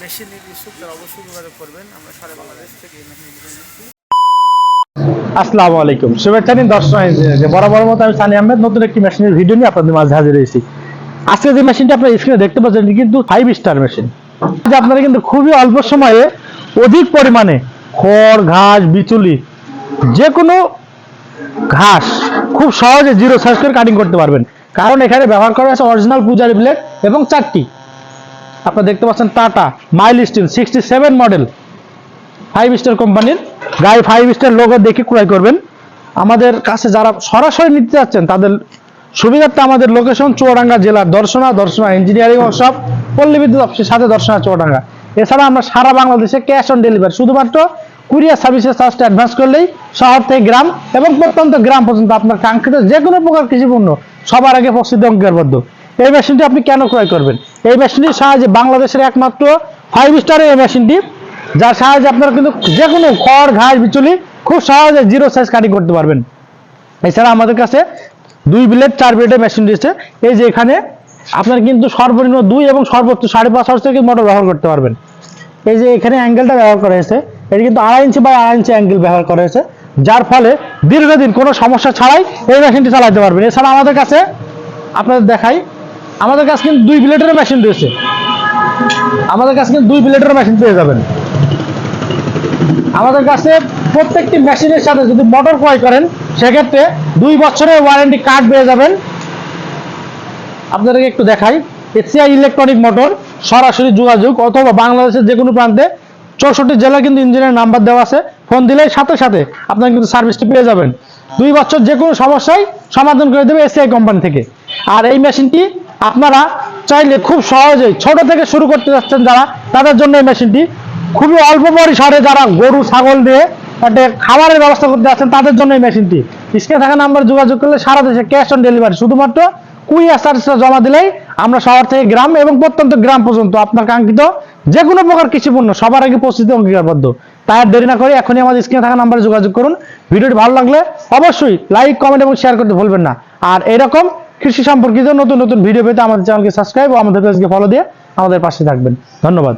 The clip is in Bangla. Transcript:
মেশিন নিতে ইচ্ছুক তারা অবশ্যই যোগাযোগ করবেন। আমরা সারা বাংলাদেশ থেকে এই মেশিন নিচ্ছি। আসসালামু আলাইকুম। শুভেচ্ছা নিন দর্শক যে বরাবর মতো আমি সানি আহমেদ, নতুন একটি মেশিনের ভিডিও নিয়ে আপনাদের মাঝে হাজির হয়েছি। আজকে যে মেশিনটা আপনার স্ক্রিনে দেখতে পাচ্ছেন কিন্তু ফাইভ স্টার মেশিন আপনারা কিন্তু খুবই অল্প সময়ে অধিক পরিমাণে খড়, ঘাস, বিচুলি যে কোনো ঘাস খুব সহজে জিরো সাইজ করে কাটিং করতে পারবেন। কারণ এখানে ব্যবহার করা হয়েছে অরিজিনাল পূজারি ব্লেড এবং চারটি। আপনারা দেখতে পাচ্ছেন Tata mild steel sixty seven model five star কোম্পানির গায়ে ফাইভ স্টার লোগো দেখে ক্রয় করবেন। আমাদের কাছে যারা সরাসরি নিতে যাচ্ছেন, তাদের সুবিধার্থে আমাদের লোকেশন চুয়াডাঙ্গা জেলার দর্শনা দর্শনা ইঞ্জিনিয়ারিং ওয়ার্কশপ পল্লী বিদ্যুৎ অফিসের সাথে দর্শনা চুয়াডাঙ্গা। এছাড়া আমরা সারা বাংলাদেশে ক্যাশ অন ডেলিভারি শুধুমাত্র কুরিয়ার সার্ভিসের চার্জটা অ্যাডভান্স করলেই শহর থেকে গ্রাম এবং প্রত্যন্ত গ্রাম পর্যন্ত আপনার কাঙ্ক্ষিত যে কোনো প্রকার কৃষিপণ্য সবার আগে প্রস্তুতি অঙ্গীকারবদ্ধ এই মেশিনটি আপনি কেন ক্রয় করবেন? এই মেশিনটির সাহায্যে বাংলাদেশের একমাত্র ফাইভ স্টারের এই মেশিনটি, যার সাহায্যে আপনারা কিন্তু যে কোনো খড়, ঘাস, বিচুলি খুব সহজে জিরো সাইজ কাটিং করতে পারবেন। এছাড়া আমাদের কাছে দুই ব্লেড চার ব্লেডের মেশিন রয়েছে। এই যে এখানে আপনার কিন্তু সর্বনিম্ন দুই এবং সর্বোচ্চ সাড়ে পাঁচ হাজার থেকে মোটর ব্যবহার করতে পারবেন। এই যে এখানে অ্যাঙ্গেলটা ব্যবহার করা হয়েছে, এটি কিন্তু আড়াই ইঞ্চি বাই আড়াই ইঞ্চি অ্যাঙ্গেল ব্যবহার করা হয়েছে, যার ফলে দীর্ঘদিন কোনো সমস্যা ছাড়াই এই মেশিনটি চালাতে পারবেন। এছাড়া আমাদের কাছে আপনাদের দেখাই আমাদের কাছে কিন্তু দুই ব্লেডের মেশিন রয়েছে। আমাদের কাছে কিন্তু দুই ব্লেডের মেশিন পেয়ে যাবেন। আমাদের কাছে প্রত্যেকটি মেশিনের সাথে যদি মোটর ক্রয় করেন, সেক্ষেত্রে দুই বছরের ওয়ারেন্টি কার্ড পেয়ে যাবেন। আপনাদেরকে একটু দেখাই এসিআই ইলেকট্রনিক মোটর সরাসরি যোগাযোগ অথবা বাংলাদেশের যে কোনো প্রান্তে চৌষট্টি জেলা কিন্তু ইঞ্জিনের নাম্বার দেওয়া আছে। ফোন দিলেই সাথে সাথে আপনারা কিন্তু সার্ভিসটি পেয়ে যাবেন। দুই বছর যে কোনো সমস্যায় সমাধান করে দেবে এসিআই কোম্পানি থেকে। আর এই মেশিনটি আপনারা চাইলে খুব সহজেই ছোট থেকে শুরু করতে যাচ্ছেন যারা, তাদের জন্য এই মেশিনটি। খুবই অল্প পরিসরে যারা গরু, ছাগল দিয়ে একটা খাবারের ব্যবস্থা করতে যাচ্ছেন, তাদের জন্য এই মেশিনটি। স্ক্রিনে থাকা নাম্বার যোগাযোগ করলে সারা দেশে ক্যাশ অন ডেলিভারি শুধুমাত্র কুইয়ার চার্জটা জমা দিলেই আমরা শহর থেকে গ্রাম এবং প্রত্যন্ত গ্রাম পর্যন্ত আপনার কাঙ্ক্ষিত যে কোনো প্রকার কৃষি পণ্য সবার আগে প্রস্তুতি অঙ্গীকারবদ্ধ। তাই আর দেরি না করে এখনই আমাদের স্ক্রিনে থাকা নাম্বারে যোগাযোগ করুন। ভিডিওটি ভালো লাগলে অবশ্যই লাইক কমেন্ট এবং শেয়ার করতে ভুলবেন না। আর এরকম কৃষি সম্পর্কিত নতুন নতুন ভিডিও পেতে আমাদের চ্যানেলকে সাবস্ক্রাইব ও আমাদের পেজকে ফলো দিয়ে আমাদের পাশে থাকবেন। ধন্যবাদ।